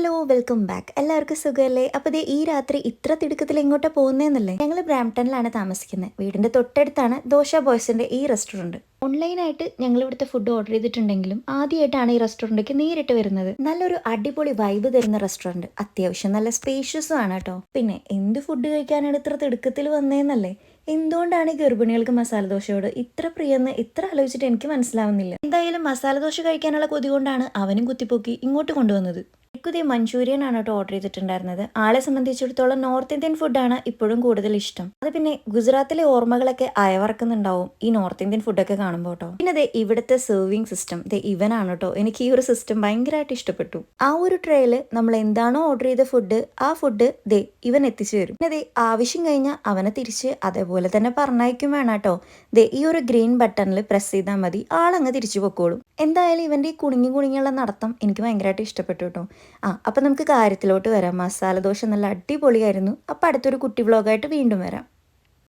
Hello welcome back. എല്ലാവർക്കും സുഖമല്ലേ അപ്പോൾ ഈ രാത്രി ഇത്ര തിടുക്കത്തിൽ എങ്ങോട്ടാ പോകുന്നതെന്നല്ലേ ഞങ്ങൾ ബ്രാംപ്ടണിലാണ് താമസിക്കുന്നത് വീടിന്റെ തൊട്ടടുത്താണ് ദോശ ബോയ്സിന്റെ ഈ റെസ്റ്റോറന്റ് ഓൺലൈനായിട്ട് ഞങ്ങൾ ഇവിടുത്തെ ഫുഡ് ഓർഡർ ചെയ്തിട്ടുണ്ടെങ്കിലും ആദ്യമായിട്ടാണ് ഈ റെസ്റ്റോറന്റിലേക്ക് നേരിട്ട് വരുന്നത്. നല്ലൊരു അടിപൊളി വൈബ് തരുന്ന റെസ്റ്റോറന്റ് അത്യാവശ്യം നല്ല സ്പേഷ്യസും ആണ് കേട്ടോ. പിന്നെ എന്ത് ഫുഡ് കഴിക്കാനാണ് ഇത്ര തിടുക്കത്തിൽ വന്നതെന്നല്ലേ എന്തുകൊണ്ടാണ് ഗർഭിണികൾക്ക് മസാല ദോശയോട് ഇത്ര പ്രിയെന്ന് ഇത്ര ആലോചിച്ചിട്ട് എനിക്ക് മനസ്സിലാവുന്നില്ല. എന്തായാലും മസാല ദോശ കഴിക്കാനുള്ള കൊതി കൊണ്ടാണ് അവനും കുത്തിപ്പൊക്കി ഇങ്ങോട്ട് കൊണ്ടുവന്നത്. എനിക്കുതേ മഞ്ചൂരിയൻ ആണ് കേട്ടോ ഓർഡർ ചെയ്തിട്ടുണ്ടായിരുന്നത്. ആളെ സംബന്ധിച്ചിടത്തോളം നോർത്ത് ഇന്ത്യൻ ഫുഡാണ് ഇപ്പോഴും കൂടുതൽ ഇഷ്ടം. അത് പിന്നെ ഗുജറാത്തിലെ ഓർമ്മകളൊക്കെ അയവറക്കുന്നുണ്ടാവും ഈ നോർത്ത് ഇന്ത്യൻ ഫുഡൊക്കെ കാണുമ്പോൾ കേട്ടോ. പിന്നെ ദേ ഇവിടുത്തെ സെർവിങ് സിസ്റ്റം ദേ ഇവനാണ് കേട്ടോ. എനിക്ക് ഈ ഒരു സിസ്റ്റം ഭയങ്കരമായിട്ട് ഇഷ്ടപ്പെട്ടു. ആ ഒരു ട്രേയിൽ നമ്മൾ എന്താണോ ഓർഡർ ചെയ്ത ഫുഡ് ആ ഫുഡ് ദേ ഇവൻ എത്തിച്ചു തരും. പിന്നെ ദേ ആവശ്യം കഴിഞ്ഞാൽ അവനെ തിരിച്ച് അതേപോലെ തന്നെ പറഞ്ഞയക്കും വേണം കേട്ടോ. ദേ ഈ ഒരു ഗ്രീൻ ബട്ടണിൽ പ്രസ് ചെയ്താൽ മതി. ആളങ്ങ് തിരിച്ചു പൊക്കോളും. എന്തായാലും ഇവന്റെ ഈ കുണുങ്ങി കുണുങ്ങിയുള്ള നടത്തം എനിക്ക് ഭയങ്കരമായിട്ട് ഇഷ്ടപ്പെട്ടു കേട്ടോ. ആ അപ്പം നമുക്ക് കാര്യത്തിലോട്ട് വരാം. മസാല ദോശ നല്ല അടിപൊളിയായിരുന്നു. അപ്പം അടുത്തൊരു കുട്ടി വ്ളോഗായിട്ട് വീണ്ടും വരാം.